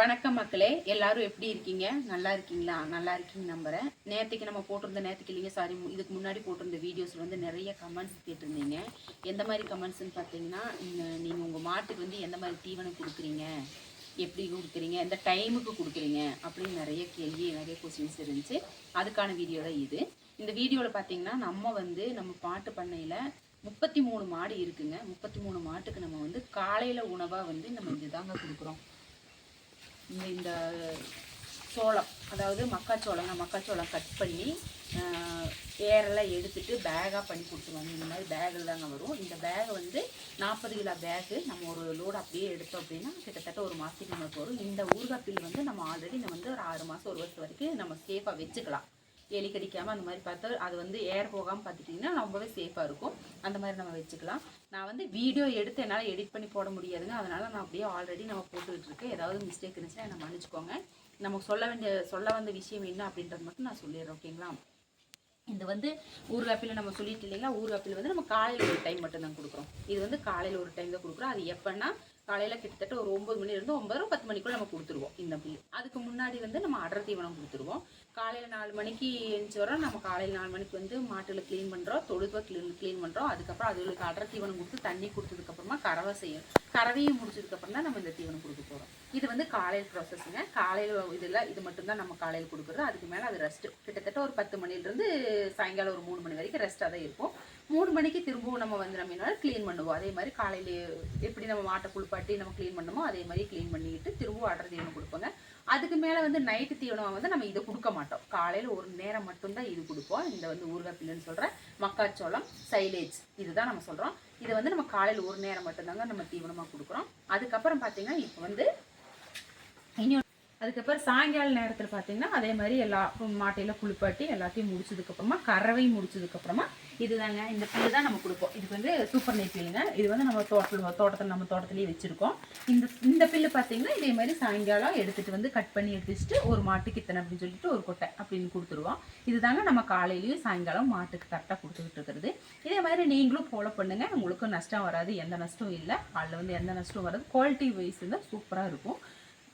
வணக்கம் மக்களே. எல்லாரும் எப்படி இருக்கீங்க? நல்லா இருக்கீங்களா? நல்லா இருக்கீங்க நம்புறேன். நேற்றுக்கு நம்ம போட்டிருந்த நேற்றுக்கு இல்லைங்க சாரி இதுக்கு முன்னாடி போட்டிருந்த வீடியோஸில் வந்து நிறைய கமெண்ட்ஸ் கேட்டிருந்தீங்க. எந்த மாதிரி கமெண்ட்ஸ்னு பார்த்தீங்கன்னா நீங்கள் உங்கள் மாட்டுக்கு வந்து எந்த மாதிரி தீவனம் கொடுக்குறீங்க? எப்படி கொடுக்குறீங்க? எந்த டைமுக்கு கொடுக்குறீங்க? அப்படின்னு நிறைய கேள்வி நிறைய கொஸ்டின்ஸ் இருந்துச்சு. அதுக்கான வீடியோ தான் இது. இந்த வீடியோவில் பார்த்தீங்கன்னா நம்ம வந்து நம்ம பாட்டு பண்ணையில் முப்பத்தி மூணு மாடு இருக்குங்க. முப்பத்தி மூணு மாட்டுக்கு நம்ம வந்து காலையில் உணவாக வந்து நம்ம இதுதாங்க கொடுக்குறோம். இந்த இந்த சோளம் அதாவது மக்காச்சோளங்க மக்காச்சோளம் கட் பண்ணி ஏரெல்லாம் எடுத்துட்டு பேக்காக பண்ணி கொடுத்துருவாங்க இந்த மாதிரி பேக்கில் தாங்க வரும். இந்த பேக் வந்து நாற்பது கிலோ பேக்கு நம்ம ஒரு லோடு அப்படியே எடுத்தோம் அப்படின்னா கிட்டத்தட்ட ஒரு மாதத்துக்கு நமக்கு வரும். இந்த ஊறுகாய் பில் வந்து நம்ம ஆல்ரெடி நம்ம வந்து ஒரு ஆறு மாதம் ஒரு வருஷம் வரைக்கும் நம்ம சேஃபாக வச்சுக்கலாம். எலி கடிக்காமல் அந்த மாதிரி பார்த்தா அது வந்து ஏர் போகாமல் பார்த்துட்டிங்கன்னா ரொம்பவே சேஃபாக இருக்கும். அந்த மாதிரி நம்ம வச்சுக்கலாம். நான் வந்து வீடியோ எடுத்து என்னால் எடிட் பண்ணி போட முடியாதுங்க. அதனால் நான் அப்படியே ஆல்ரெடி நம்ம போட்டுக்கிட்டுருக்கேன். ஏதாவது மிஸ்டேக் இருந்துச்சுன்னா என்னை மன்னிச்சுக்கோங்க. நமக்கு சொல்ல வேண்டிய சொல்ல வந்த விஷயம் என்ன அப்படின்றது மட்டும் நான் சொல்லிடுறேன் ஓகேங்களா இது வந்து ஊறுகாப்பில் நம்ம சொல்லிட்டு இல்லைங்களா? ஊறுகாப்பில் வந்து நம்ம காலையில் ஒரு டைம் மட்டும் தான் கொடுக்குறோம். இது வந்து காலையில் ஒரு டைம் தான் கொடுக்குறோம். அது எப்போன்னா காலையில் கிட்டத்தட்ட ஒரு ஒம்பது மணிலேருந்து ஒம்பது பத்து மணிக்குள்ள நம்ம கொடுத்துருவோம் இந்த பில் அதுக்கு முன்னாடி வந்து நம்ம அடர் தீவனம் கொடுத்துருவோம். காலையில் நாலு மணிக்கு எழுந்துச்சு வரோம் நம்ம காலையில் நாலு மணிக்கு வந்து மாட்டில் க்ளீன் பண்ணுறோம் தொழுவை க்ளீன் க்ளீன் பண்ணுறோம் அதுக்கப்புறம் அதுகளுக்கு அடர் தீவனம் கொடுத்து தண்ணி கொடுத்ததுக்கப்புறமா கறவை செய்யும் கறவையும் முடிச்சதுக்கப்புறம் தான் நம்ம இந்த தீவனம் கொடுக்க போகிறோம் இது வந்து காலையில் ப்ராசஸ்ங்க காலையில் இதில் இது மட்டும்தான் நம்ம காலையில் கொடுக்குறது. அதுக்கு மேலே அது ரெஸ்ட்டு கிட்டத்தட்ட ஒரு பத்து மணிலேருந்து சாயங்காலம் ஒரு மூணு மணி வரைக்கும் ரெஸ்ட்டாக தான் இருக்கும். மூணு மணிக்கு திரும்பவும் நம்ம வந்து நம்ம க்ளீன் பண்ணுவோம். அதே மாதிரி காலையில் எப்படி நம்ம மாட்டை குளிப்பாட்டி நம்ம க்ளீன் பண்ணமோ அதே மாதிரி க்ளீன் பண்ணிக்கிட்டு திரும்பவும் அடர் தீவனம் கொடுப்போங்க. அதுக்கு மேலே வந்து நைட்டு தீவனம் வந்து நம்ம இதை கொடுக்க மாட்டோம். காலையில் ஒரு நேரம் மட்டும்தான் இது கொடுப்போம். இந்த வந்து ஊறுகாய் சொல்கிற சொல்கிறேன் மக்காச்சோளம் சைலேஜ் இதுதான் நம்ம சொல்கிறோம் இதை வந்து நம்ம காலையில் ஒரு நேரம் மட்டும்தாங்க நம்ம தீவனமாக கொடுக்குறோம். அதுக்கப்புறம் பார்த்தீங்கன்னா இப்போ வந்து இனி அதுக்கப்புறம் சாயங்கால நேரத்தில் பார்த்தீங்கன்னா அதே மாதிரி எல்லா மாட்டையில் குளிப்பாட்டி எல்லாத்தையும் முடிச்சதுக்கப்புறமா கறவை முடிச்சதுக்கப்புறமா இதுதாங்க. இந்த புல் தான் நம்ம கொடுப்போம். இதுக்கு வந்து சூப்பர் நெய் பில்லுங்க இது வந்து நம்ம தோட்டத்தில் தோட்டத்தில் நம்ம தோட்டத்துலேயே வச்சுருக்கோம். இந்த இந்த பில்லு பார்த்தீங்கன்னா இதே மாதிரி சாயங்காலம் எடுத்துகிட்டு வந்து கட் பண்ணி எடுத்துட்டு ஒரு மாட்டுக்கு இத்தனை அப்படின்னு சொல்லிட்டு ஒரு கொட்டை அப்படின்னு கொடுத்துருவோம். இதுதாங்க நம்ம காலையிலையும் சாயங்காலம் மாட்டுக்கு கரெக்டாக கொடுத்துக்கிட்டு இருக்கிறது. இதே மாதிரி நீங்களும் ஃபாலோ பண்ணுங்கள் உங்களுக்கும் நஷ்டம் வராது எந்த நஷ்டம் இல்லை. அதில் வந்து எந்த நஷ்டம் வராது. குவாலிட்டி வைஸ் தான் சூப்பராக இருக்கும்.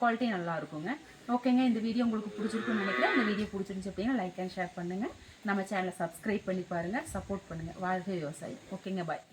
குவாலிட்டி நல்லா இருக்குங்க ஓகேங்க இந்த வீடியோ உங்களுக்கு பிடிச்சிருக்குன்னு நினைக்கிறேன். இந்த வீடியோ பிடிச்சிருந்துச்சு அப்படின்னா லைக் அண்ட் ஷேர் பண்ணுங்கள் நம்ம சேனலை சப்ஸ்கிரைப் பண்ணி பாருங்கள் சப்போர்ட் பண்ணுங்கள் வாழ்க விவசாயி ஓகேங்க பாய்